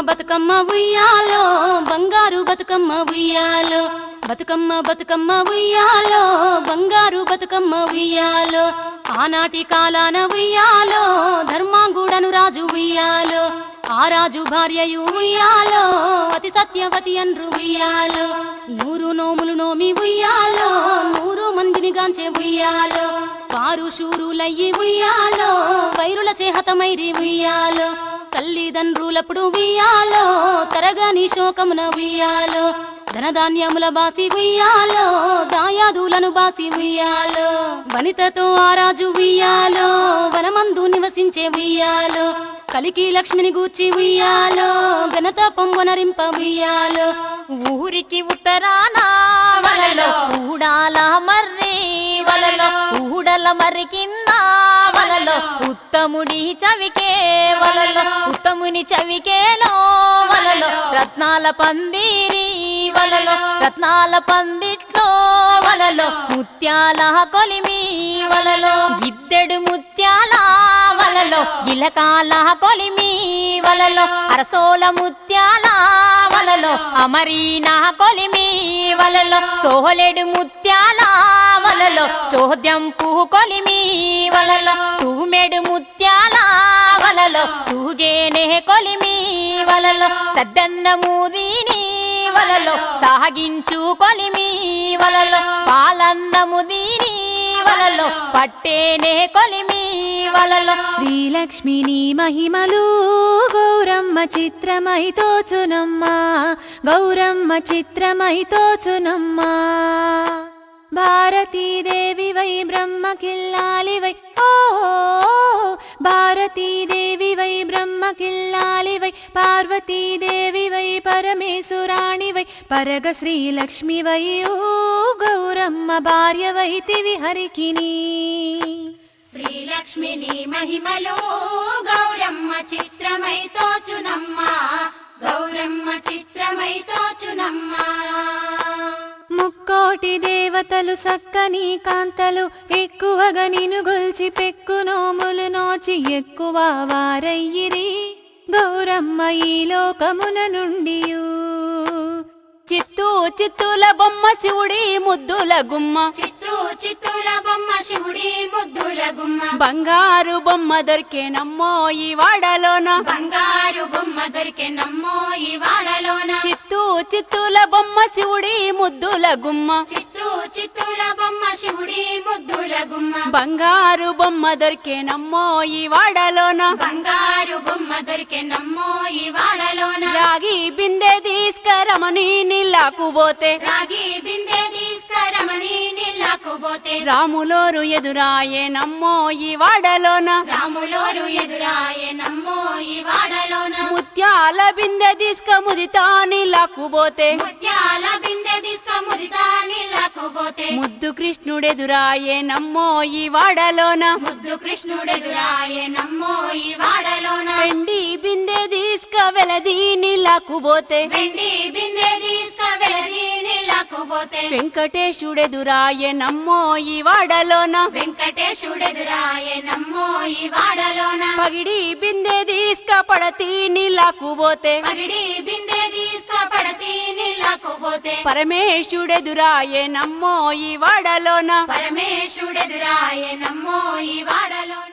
బతుకమ్మ ఉయ్యాలో బంగారు బతుకమ్మ ఉయ్యాలో. బతుకమ్మ బతుకమ్మ ఉయ్యాలో బంగారు బతుకమ్మ ఉయ్యాలో. ఆనాటి కాలాన ఉయ్యాలో ధర్మాంగుడను రాజు ఉయ్యాలో. ఆ రాజు భార్యయు ఉయ్యాలో అతి సత్యవతి అన్రు ఉయ్యాలో. నూరు నోములు నోమి ఉయ్యాలో నూరు మందిని గాంచే ఉయ్యాలో. వారు శూరులయ్యి ఉయ్యాలో వైరుల చేహతమైరి ఉయ్యాలో. తల్లిదండ్రులప్పుడు ఉయ్యాలో తరగని శోకమున ఉయ్యాలో ధనధాన్యముల బాసి ఉయ్యాలో దాయాదులను బాసి ఉయ్యాలో వనితతో ఆరాజు ఉయ్యాలో వనమందు నివసించే ఉయ్యాలో కలికి లక్ష్మిని గూర్చి ఉయ్యాలో ఘనత పొంగునరింప ఉయ్యాలో ఊరికి ఉత్తరానా వలలో మర్రి వలలో ఊడల మర్రి కింద వలలో ఉత్తముడి చవికే వలలో ఉత్తముని చవికేలో వలలో రత్నాల పందిరి వలలో రత్నాల పందిట్లో వలలో ముత్యాల కొలిమి వలలో గిద్దెడు ముత్యాల వలలో గిలకాల కొలిమి వలలో అరసోల ముత్యాల వలలో అమరీనా కొలిమి వలలో సోహలేడు ముత్యాల వలలో చోద్యం పూకొని కొలిమి వలలో తూమెడు ముత్యాల వలలో తూగేనే కొలిమి వలలో సద్దన్న మూదీని వలలో సాగించు కొలిమి వలలో పాల పట్టేనే కొలిమి వలలో. శ్రీలక్ష్మిని మహిమలు గౌరమ్మ చిత్రమై తోచునమ్మా. గౌరమ్మ చిత్రమై తోచునమ్మా. భారతీదేవి వై బ్రహ్మ కిల్లాలి వై ఓ భారతీదేవి వై బ్రహ్మ కిల్లాలి వై పార్వతీదేవి వై పరమేశ్వరాణి వై పరగ శ్రీలక్ష్మి వై ఓ గౌరమ్మ భార్య వైతివి హరికిని శ్రీలక్ష్మిని మహిమలో గౌరమ్మ చిత్రమై తోచునమ్మా గౌరమ్మ చిత్రమై తోచునమ్మా. ముక్కోటి దేవతలు సక్కని కాంతలు ఎక్కువగా నిను గొల్చి పెక్కు నోములు నోచి ఎక్కువ వారయ్యిరి. గౌరమ్మ ఈ లోకమున నుండి చిత్తూ చిత్తుల బొమ్మ శివుడి ముద్దుల గుమ్మ. చిత్తూ చిత్తూల బొమ్మ శివుడి ముద్దుల గుమ్మ. బంగారు బొమ్మ దొరికేనమ్మో ఈ వాడలోన. బంగారు బొమ్మ దొరికే నమ్మో ఈ వాడలోన. చిత్తూ చిత్తుల బొమ్మ శివుడి ముద్దుల గుమ్మ. చిత్తూ చిత్తూల బొమ్మ శివుడి ముద్దుల గుమ్మ. బంగారు బొమ్మ దొరికేనమ్మో ఈ వాడలోన. బంగారు బొమ్మ దొరికే నమ్మో ఈ వాడలోన. రాగి బిందె తీసుకరమని నీళ్ళకు పోతే. రాగి బిందె తీసుకరమని నీళ్ళకు పోతే. రాములోరు ఎదురాయే నమ్మో ఈ వాడలోన. రాములోరు ఎదురాయే నమ్మో ఈ వాడలోన. ముత్యాల బిందె తీసుక ముదితా నీళ్ళకు పోతే ముత్యాల బిందె తీసుక ముదితా నీళ్ళకు పోతే ముద్దు కృష్ణుడెదురాయే నమ్మో ఈ వాడలోన. ముద్దు కృష్ణుడెదురాయే నమ్మో ఈ వాడలోన. వెండి బిందె తీసుక వెలది నీళ్ళకు పోతే వెండి బిందె తీసుక వెలది నీళ్ళకు పోతే వెంకటేశుడెదురాయే నమ్మో ఈ వాడలోన. వెంకటేశుడెదురాయే ఈ వాడలోన. పగిడి బిందె తీసుక పడతి నీళ్ళకు పోతే. పగిడి బిందె తీసుక పడతి నీళ్ళకు పోతే. పరమేశుడెదురాయే నమ్మో ఈ వాడలోన. పరమేశుడెదురాయే నమ్మో ఈ వాడలోన.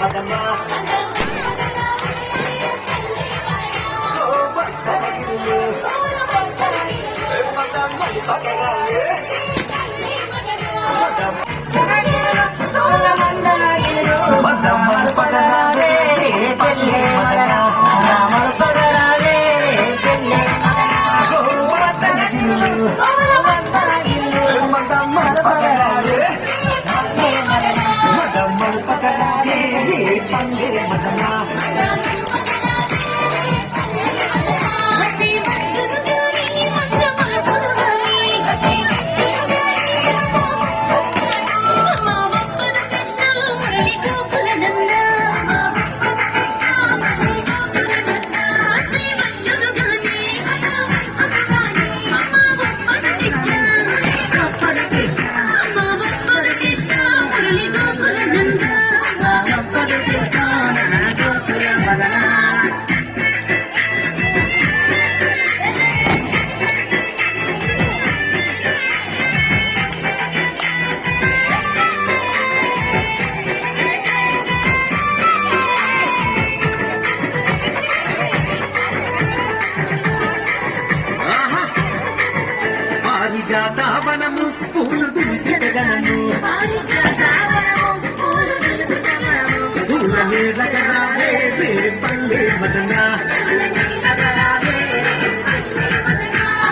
మస్తి మందుగాని మంద పూలనే రగరావే రే పల్లె మదన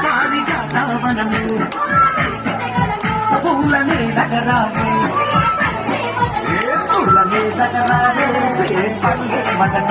పారిజాతావనము పూలనే రగరావే పూలనే రగరావే పల్లె మదన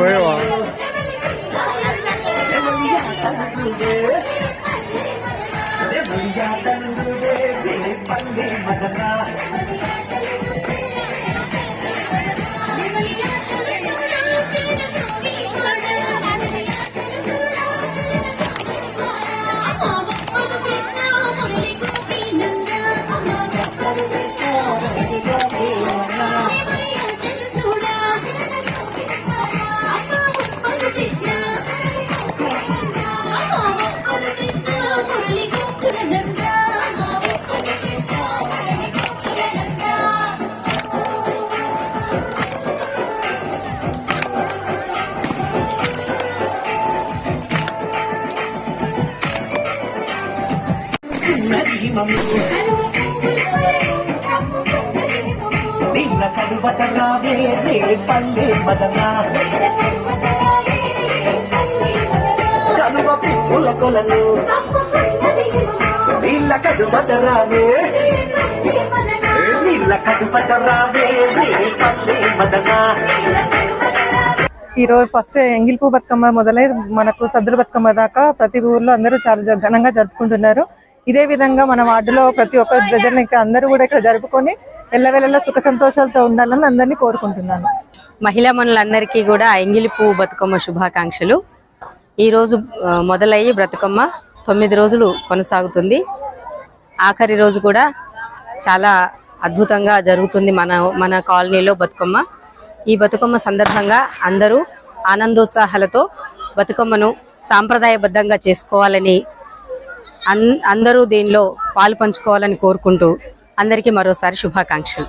రే నిన్న కడువత రావే రే పల్లె మదన కనువ పువ్వుల కొలను నీళ్ళ కడువత రావే నీళ్ళ కడువత రావే రే పల్లె మదన. ఈ రోజు ఫస్ట్ ఎంగిల్ పూ బతుకమ్మ మొదలై మనకు సద్దుల బతుకమ్మ దాకా ప్రతి ఊర్లో అందరూ చాలా జ- ఘనంగా జరుపుకుంటున్నారు. ఇదే విధంగా మన వార్డులో ప్రతి ఒక్క ప్రజల్ని ఇక్కడ అందరూ కూడా ఇక్కడ జరుపుకొని ఎల్లవెల్లలో సుఖ సంతోషాలతో ఉండాలని అందరినీ కోరుకుంటున్నాను. మహిళా మనులందరికీ కూడా ఎంగిలి పువ్వు బతుకమ్మ శుభాకాంక్షలు. ఈ రోజు ఆ, మొదలయ్యి బ్రతుకమ్మ తొమ్మిది రోజులు కొనసాగుతుంది. ఆఖరి రోజు కూడా చాలా అద్భుతంగా జరుగుతుంది మన మన కాలనీలో బతుకమ్మ. ఈ బతుకమ్మ సందర్భంగా అందరూ ఆనందోత్సాహాలతో బతుకమ్మను సాంప్రదాయబద్ధంగా చేసుకోవాలని అందరూ దీనిలో పాలు పంచుకోవాలని కోరుకుంటూ అందరికీ మరోసారి శుభాకాంక్షలు.